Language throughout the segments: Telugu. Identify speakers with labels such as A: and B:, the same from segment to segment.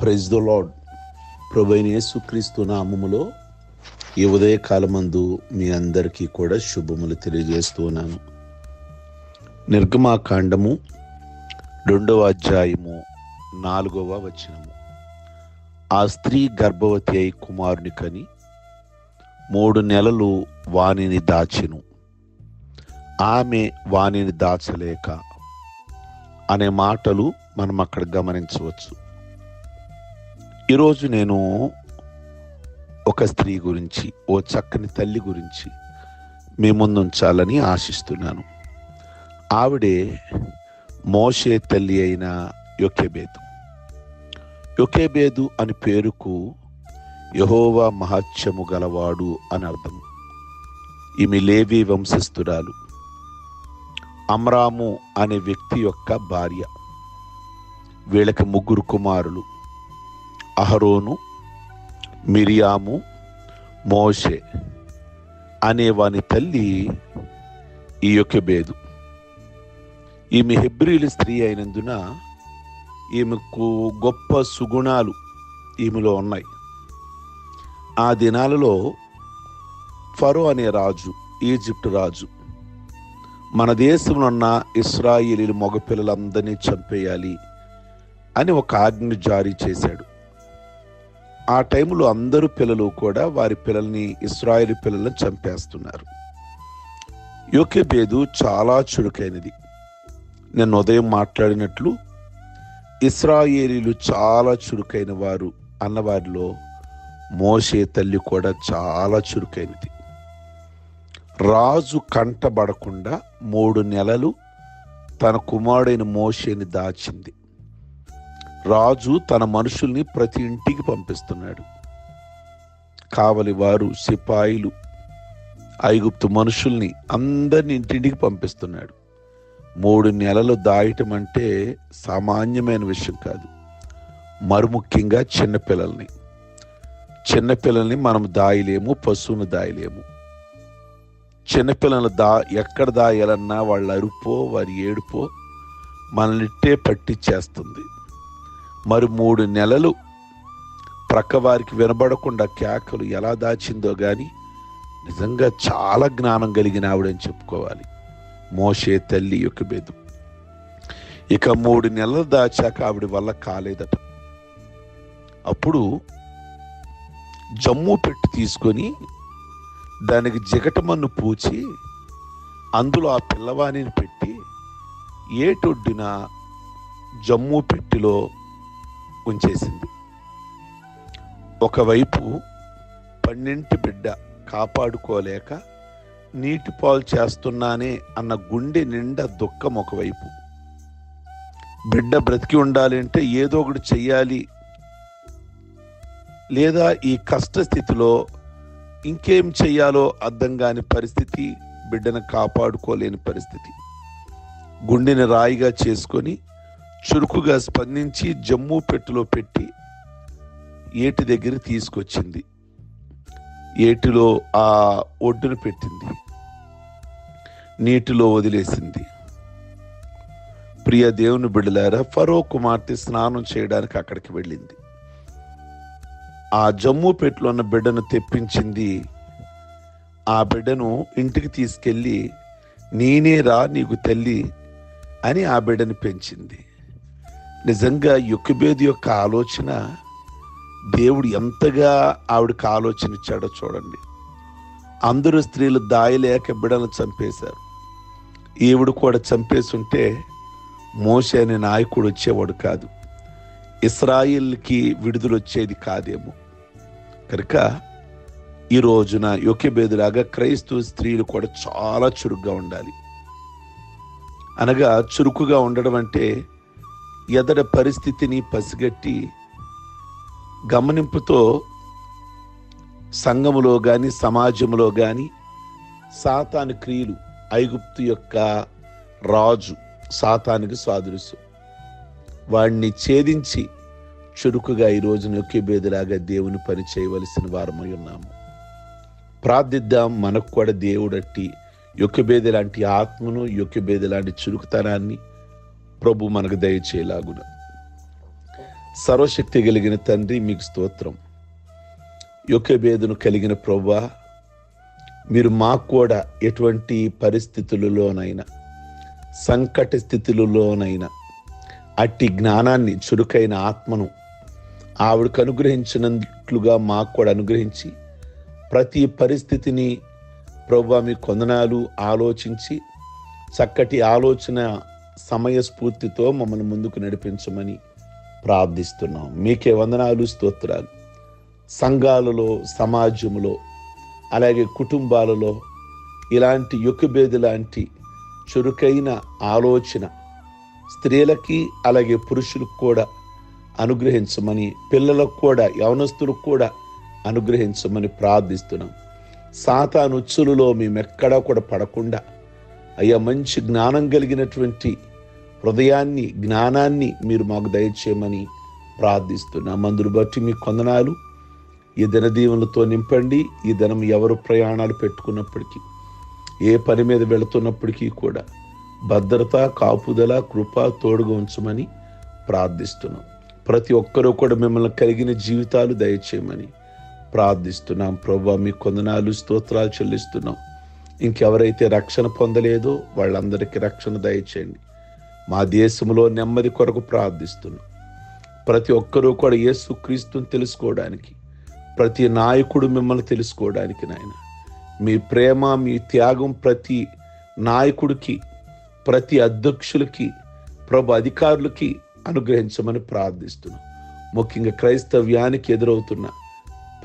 A: ప్రైజ్ ద లాడ్ ప్రభైన యేసుక్రీస్తు నామములో ఈ ఉదయకాలమందు మీ అందరికీ కూడా శుభములు తెలియజేస్తున్నాను నిర్గమాకాండము రెండవ అధ్యాయము నాలుగవ వచనము. ఆ స్త్రీ గర్భవతి అయి కుమారుని కని మూడు నెలలు వాణిని దాచెను. ఆమె వాణిని దాచలేక అనే మాటలు మనం అక్కడ గమనించవచ్చు. ఈరోజు నేను ఒక స్త్రీ గురించి ఓ చక్కని తల్లి గురించి మీ ముందు ఉంచాలని ఆశిస్తున్నాను. ఆవిడే మోషే తల్లి అయిన యొకేబేదు. యొకేబేదు అని పేరుకు యహోవా మహత్యము గలవాడు అని అర్థం. ఈమె లేవి వంశస్థురాలు. అమ్రాము అనే వ్యక్తి యొక్క భార్య. వీళ్ళకి ముగ్గురు కుమారులు. అహరోను మిరియాము మోషే అనే వాని తల్లి ఈ యొక్క బేదు ఈమె హెబ్రిల్ స్త్రీ అయినందున ఈమెకు గొప్ప సుగుణాలు ఈమెలో ఉన్నాయి. ఆ దినాలలో ఫరో అనే రాజు ఈజిప్ట్ రాజు మన దేశంలో ఉన్న ఇస్రాయిలీలు మగపిల్లలందరినీ చంపేయాలి అని ఒక ఆజ్ఞ జారీ చేశాడు. ఆ టైంలో అందరూ పిల్లలు కూడా వారి పిల్లల్ని ఇస్రాయేలి పిల్లలను చంపేస్తున్నారు. యోకెబేదు చాలా చురుకైనది. నేను ఉదయం మాట్లాడినట్లు ఇస్రాయేలీలు చాలా చురుకైన వారు అన్నవారిలో మోసే తల్లి కూడా చాలా చురుకైనది. రాజు కంటబడకుండా మూడు నెలలు తన కుమారుడైన మోషేని దాచింది. రాజు తన మనుషుల్ని ప్రతి ఇంటికి పంపిస్తున్నాడు. కావలి వారు సిపాయిలు ఐగుప్తు మనుషుల్ని అందరిని ఇంటింటికి పంపిస్తున్నాడు. మూడు నెలలు దాయటం అంటే సామాన్యమైన విషయం కాదు. మరుముఖ్యంగా చిన్నపిల్లల్ని చిన్నపిల్లల్ని మనం దాయలేము పశువును దాయలేము. చిన్నపిల్లలు దా ఎక్కడ దాయాలన్నా వాళ్ళ అరుపో వారి ఏడుపో మనల్నిట్టే పట్టిచ్చేస్తుంది మరి మూడు నెలలు ప్రక్క వారికి వినబడకుండా కేకలు ఎలా దాచిందో కానీ నిజంగా చాలా జ్ఞానం కలిగిన ఆవిడని చెప్పుకోవాలి. మోషే తల్లి యొక్క బెదు. ఇక మూడు నెలలు దాచాక ఆవిడ వల్ల కాలేదట. అప్పుడు జమ్ము పెట్టి తీసుకొని దానికి జిగటమన్ను పూచి అందులో ఆ పిల్లవాణిని పెట్టి ఏటొడ్డిన జమ్ము పెట్టిలో ఉంచేసింది. ఒకవైపు పన్నెంటి బిడ్డ కాపాడుకోలేక నీటి పాలు చేస్తున్నానే అన్న గుండె నిండా దుఃఖం ఒకవైపు. బిడ్డ బ్రతికి ఉండాలంటే ఏదో ఒకటి చెయ్యాలి. లేదా ఈ కష్ట స్థితిలో ఇంకేం చెయ్యాలో అర్థం కాని పరిస్థితి బిడ్డను కాపాడుకోలేని పరిస్థితి. గుండెని రాయిగా చేసుకొని చురుకుగా స్పందించి జమ్మూ పెట్టులో పెట్టి ఏటి దగ్గర తీసుకొచ్చింది. ఏటిలో ఆ ఒడ్డును పెట్టింది. నీటిలో వదిలేసింది. ప్రియ దేవుని బిడ్డలారా ఫరో కుమార్తె స్నానం చేయడానికి అక్కడికి వెళ్ళింది. ఆ జమ్మూ పెట్టులో ఉన్న బిడ్డను తెప్పించింది. ఆ బిడ్డను ఇంటికి తీసుకెళ్ళి నేనే రా నీకు తల్లి అని ఆ బిడ్డని పెంచింది. నిజంగా యుక్కబేది యొక్క ఆలోచన దేవుడు ఎంతగా ఆవిడకి ఆలోచన ఇచ్చాడో చూడండి. అందరూ స్త్రీలు దాయలేక బిడలను చంపేశారు. ఈవిడ కూడా చంపేస్తుంటే మోసే అనే నాయకుడు వచ్చేవాడు కాదు. ఇస్రాయిల్కి విడుదల వచ్చేది కాదేమో. కనుక ఈ రోజున యొక్యబేదులాగా క్రైస్తవ స్త్రీలు కూడా చాలా చురుగ్గా ఉండాలి. అనగా చురుకుగా ఉండడం అంటే ఎదడ పరిస్థితిని పసిగట్టి గమనింపుతో సంఘములో కానీ సమాజంలో కానీ సాతాను క్రియలు ఐగుప్తు యొక్క రాజు సాతానికి సాదృశ్యం వాడిని ఛేదించి చురుకుగా ఈ రోజున ఒకే దేవుని పని చేయవలసిన వారమై ఉన్నాము. ప్రార్థిద్దాం మనకు కూడా దేవుడట్టి యొక్కబేది లాంటి ఆత్మను యొక్కబేది లాంటి చురుకుతనాన్ని ప్రభు మనకు దయచేలాగున. సర్వశక్తి కలిగిన తండ్రి మీకు స్తోత్రం. యొక్కబేదును కలిగిన ప్రభా మీరు మాకు కూడా ఎటువంటి పరిస్థితులలోనైనా సంకట స్థితులలోనైనా అట్టి జ్ఞానాన్ని చురుకైన ఆత్మను ఆవిడకు అనుగ్రహించినట్లుగా మాకు కూడా అనుగ్రహించి ప్రతి పరిస్థితిని ప్రభు మీ కొందనాలు ఆలోచించి చక్కటి ఆలోచన సమయస్ఫూర్తితో మమ్మల్ని ముందుకు నడిపించమని ప్రార్థిస్తున్నాం. మీకే వందనాలు స్తోత్రాలు. సంఘాలలో సమాజంలో అలాగే కుటుంబాలలో ఇలాంటి యొక్కబేది లాంటి చురుకైన ఆలోచన స్త్రీలకి అలాగే పురుషులకు కూడా అనుగ్రహించమని పిల్లలకు కూడా యవనస్తులకు కూడా అనుగ్రహించమని ప్రార్థిస్తున్నాం. సాతానుచ్చులలో మేమెక్కడా కూడా పడకుండా అయ్యా మంచి జ్ఞానం కలిగినటువంటి హృదయాన్ని జ్ఞానాన్ని మీరు మాకు దయచేయమని ప్రార్థిస్తున్నాం. అందును బట్టి మీ కొందనాలు ఈ దినదీవులతో నింపండి. ఈ దినం ఎవరు ప్రయాణాలు పెట్టుకున్నప్పటికీ ఏ పని మీద వెళుతున్నప్పటికీ కూడా భద్రత కాపుదల కృప తోడుగా ఉంచమని ప్రార్థిస్తున్నాం. ప్రతి ఒక్కరూ కూడా మిమ్మల్ని కలిగిన జీవితాలు దయచేయమని ప్రార్థిస్తున్నాం. ప్రభా మీ కొందనాలు స్తోత్రాలు చెల్లిస్తున్నాం. ఇంకెవరైతే రక్షణ పొందలేదో వాళ్ళందరికీ రక్షణ దయచేయండి. మా దేశంలో నెమ్మది కొరకు ప్రార్థిస్తున్నాం. ప్రతి ఒక్కరూ కూడా యేసు క్రీస్తుని తెలుసుకోవడానికి ప్రతి నాయకుడు మిమ్మల్ని తెలుసుకోవడానికి నాయన. మీ ప్రేమ మీ త్యాగం ప్రతి నాయకుడికి ప్రతి అధ్యక్షులకి ప్రభు అధికారులకి అనుగ్రహించమని ప్రార్థిస్తున్నాం. ముఖ్యంగా క్రైస్తవ్యానికి ఎదురవుతున్న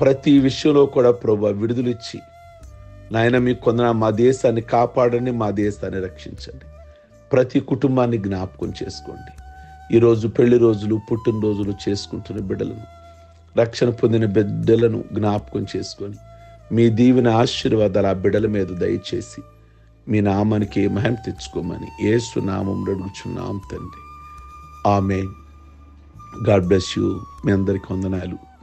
A: ప్రతి విషయంలో కూడా ప్రభు విడుదలిచ్చి నాయన మీ కొందన మా దేశాన్ని కాపాడండి మా దేశాన్ని రక్షించండి. ప్రతి కుటుంబాన్ని జ్ఞాపకం చేసుకోండి. ఈరోజు పెళ్ళి రోజులు పుట్టినరోజులు చేసుకుంటున్న బిడ్డలను రక్షణ పొందిన బిడ్డలను జ్ఞాపకం చేసుకొని మీ దీవెన ఆశీర్వాదాలు ఆ బిడ్డల మీద దయచేసి మీ నామానికి మహిమ తెచ్చుకోమని ఏసు నామం అడుగుచున్నాం తండ్రి. ఆమె గాడ్ బ్లెస్ యూ. మీ అందరికి వందనాలు.